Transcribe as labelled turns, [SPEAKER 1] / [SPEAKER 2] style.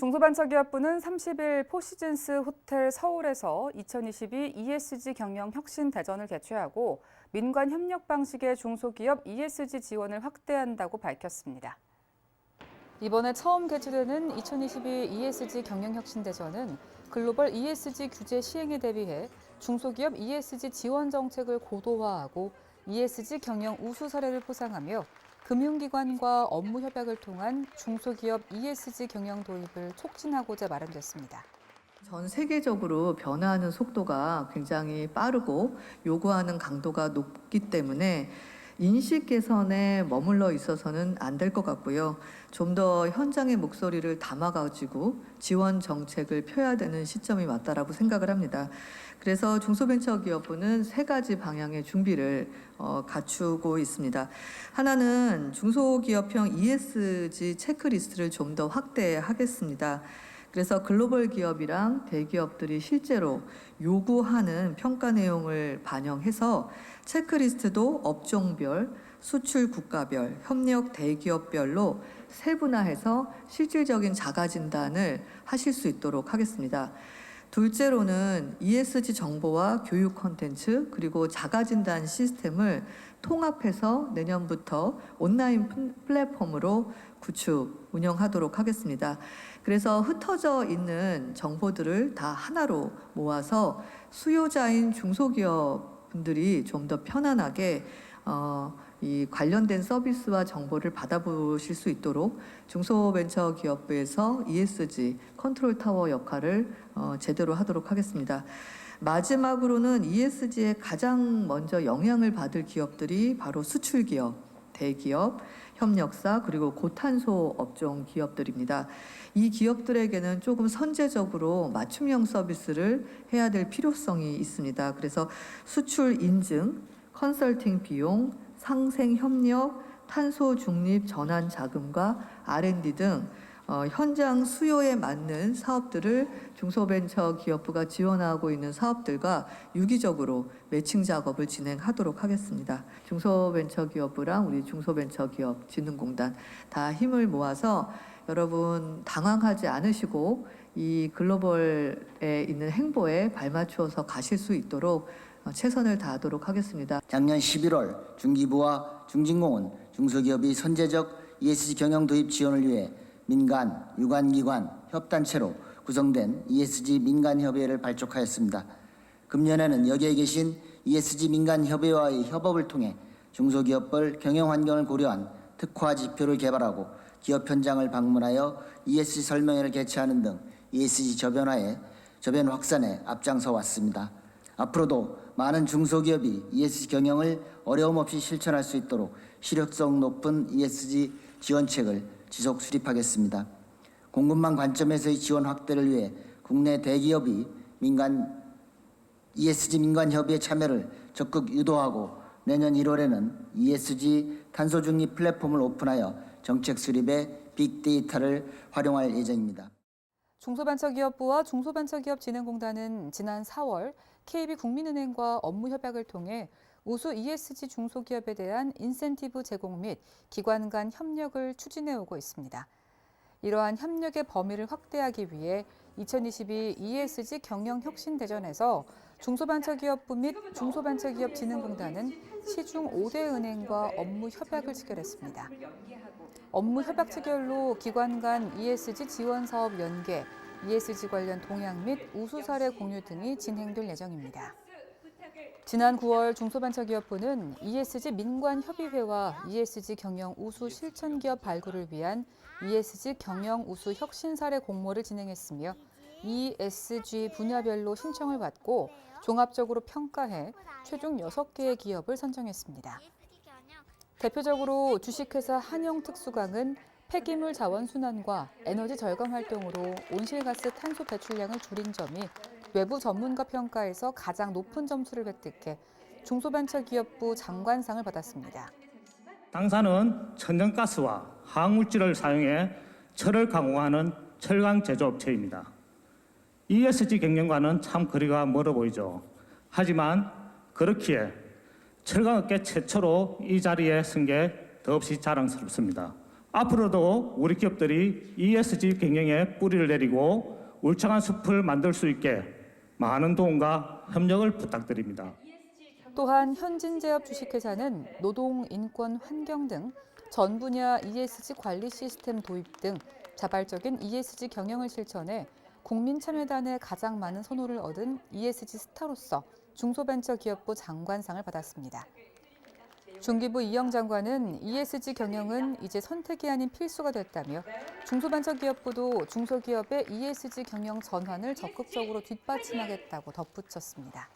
[SPEAKER 1] 중소벤처기업부는 30일 포시즌스 호텔 서울에서 2022 ESG 경영 혁신 대전을 개최하고 민관 협력 방식의 중소기업 ESG 지원을 확대한다고 밝혔습니다. 이번에 처음 개최되는 2022 ESG 경영 혁신 대전은 글로벌 ESG 규제 시행에 대비해 중소기업 ESG 지원 정책을 고도화하고 ESG 경영 우수 사례를 포상하며 금융기관과 업무 협약을 통한 중소기업 ESG 경영 도입을 촉진하고자 마련됐습니다.
[SPEAKER 2] 전 세계적으로 변화하는 속도가 굉장히 빠르고 요구하는 강도가 높기 때문에 인식 개선에 머물러 있어서는 안 될 것 같고요. 좀 더 현장의 목소리를 담아가지고 지원 정책을 펴야 되는 시점이 맞다라고 생각을 합니다. 그래서 중소벤처기업부는 세 가지 방향의 준비를 어, 갖추고 있습니다. 하나는 중소기업형 ESG 체크리스트를 좀 더 확대하겠습니다. 그래서 글로벌 기업이랑 대기업들이 실제로 요구하는 평가 내용을 반영해서 체크리스트도 업종별, 수출 국가별, 협력 대기업별로 세분화해서 실질적인 자가 진단을 하실 수 있도록 하겠습니다. 둘째로는 ESG 정보와 교육 콘텐츠 그리고 자가 진단 시스템을 통합해서 내년부터 온라인 플- 플랫폼으로 구축 운영하도록 하겠습니다. 그래서 흩어져 있는 정보들을 다 하나로 모아서 수요자인 중소기업 분들이 좀 더 편안하게 어, 이 관련된 서비스와 정보를 받아보실 수 있도록 중소벤처기업부에서 ESG 컨트롤 타워 역할을 어, 제대로 하도록 하겠습니다. 마지막으로는 ESG에 가장 먼저 영향을 받을 기업들이 바로 수출 기업, 대기업, 협력사 그리고 고탄소 업종 기업들입니다. 이 기업들에게는 조금 선제적으로 맞춤형 서비스를 해야 될 필요성이 있습니다. 그래서 수출 인증, 컨설팅 비용, 상생 협력, 탄소 중립 전환 자금과 R&D 등 어, 현장 수요에 맞는 사업들을 중소벤처기업부가 지원하고 있는 사업들과 유기적으로 매칭 작업을 진행하도록 하겠습니다. 중소벤처기업부랑 우리 중소벤처기업진흥공단 다 힘을 모아서 여러분 당황하지 않으시고 이 글로벌에 있는 행보에 발맞추어서 가실 수 있도록 어, 최선을 다하도록 하겠습니다.
[SPEAKER 3] 작년 11월 중기부와 중진공은 중소기업이 선제적 ESG 경영 도입 지원을 위해 민간, 유관기관, 협단체로 구성된 ESG 민간협의회를 발족하였습니다. 금년에는 여기에 계신 ESG 민간협의회와의 협업을 통해 중소기업별 경영 환경을 고려한 특화 지표를 개발하고 기업 현장을 방문하여 ESG 설명회를 개최하는 등 ESG 저변화에 저변 확산에 앞장서 왔습니다. 앞으로도 많은 중소기업이 ESG 경영을 어려움 없이 실천할 수 있도록 실효성 높은 ESG 지원책을 지속 수립하겠습니다. 공급망 관점에서의 지원 확대를 위해 국내 대기업이 민간 ESG 민간 협의회 참여를 적극 유도하고 내년 1월에는 ESG 탄소 중립 플랫폼을 오픈하여 정책 수립에 빅데이터를 활용할 예정입니다.
[SPEAKER 1] 중소벤처기업부와 중소벤처기업진흥공단은 지난 4월 KB국민은행과 업무 협약을 통해 우수 ESG 중소기업에 대한 인센티브 제공 및 기관 간 협력을 추진해 오고 있습니다. 이러한 협력의 범위를 확대하기 위해 2022 ESG 경영 혁신 대전에서 중소벤처기업부 및 중소벤처기업진흥공단은 시중 5대 은행과 업무 협약을 체결했습니다. 업무 협약 체결로 기관 간 ESG 지원 사업 연계, ESG 관련 동향 및 우수 사례 공유 등이 진행될 예정입니다. 지난 9월 중소벤처기업부는 ESG 민관협의회와 ESG 경영 우수 실천기업 발굴을 위한 ESG 경영 우수 혁신 사례 공모를 진행했으며 ESG 분야별로 신청을 받고 종합적으로 평가해 최종 6개의 기업을 선정했습니다. 대표적으로 주식회사 한영특수광은 폐기물 자원 순환과 에너지 절감 활동으로 온실가스 탄소 배출량을 줄인 점이 외부 전문가 평가에서 가장 높은 점수를 획득해 중소벤처기업부 장관상을 받았습니다.
[SPEAKER 4] 당사는 천연가스와 화학물질을 사용해 철을 가공하는 철강 제조업체입니다. ESG 경영과는 참 거리가 멀어 보이죠. 하지만 그렇기에 철강업계 최초로 이 자리에 쓴 게 더없이 자랑스럽습니다. 앞으로도 우리 기업들이 ESG 경영에 뿌리를 내리고 울창한 숲을 만들 수 있게 많은 도움과 협력을 부탁드립니다.
[SPEAKER 1] 또한 현진제협 주식회사는 노동, 인권, 환경 등 전 분야 ESG 관리 시스템 도입 등 자발적인 ESG 경영을 실천해 국민 참여단에 가장 많은 선호를 얻은 ESG 스타로서 중소벤처기업부 장관상을 받았습니다. 중기부 이영 장관은 ESG 경영은 이제 선택이 아닌 필수가 됐다며 중소벤처기업부도 중소기업의 ESG 경영 전환을 적극적으로 뒷받침하겠다고 덧붙였습니다.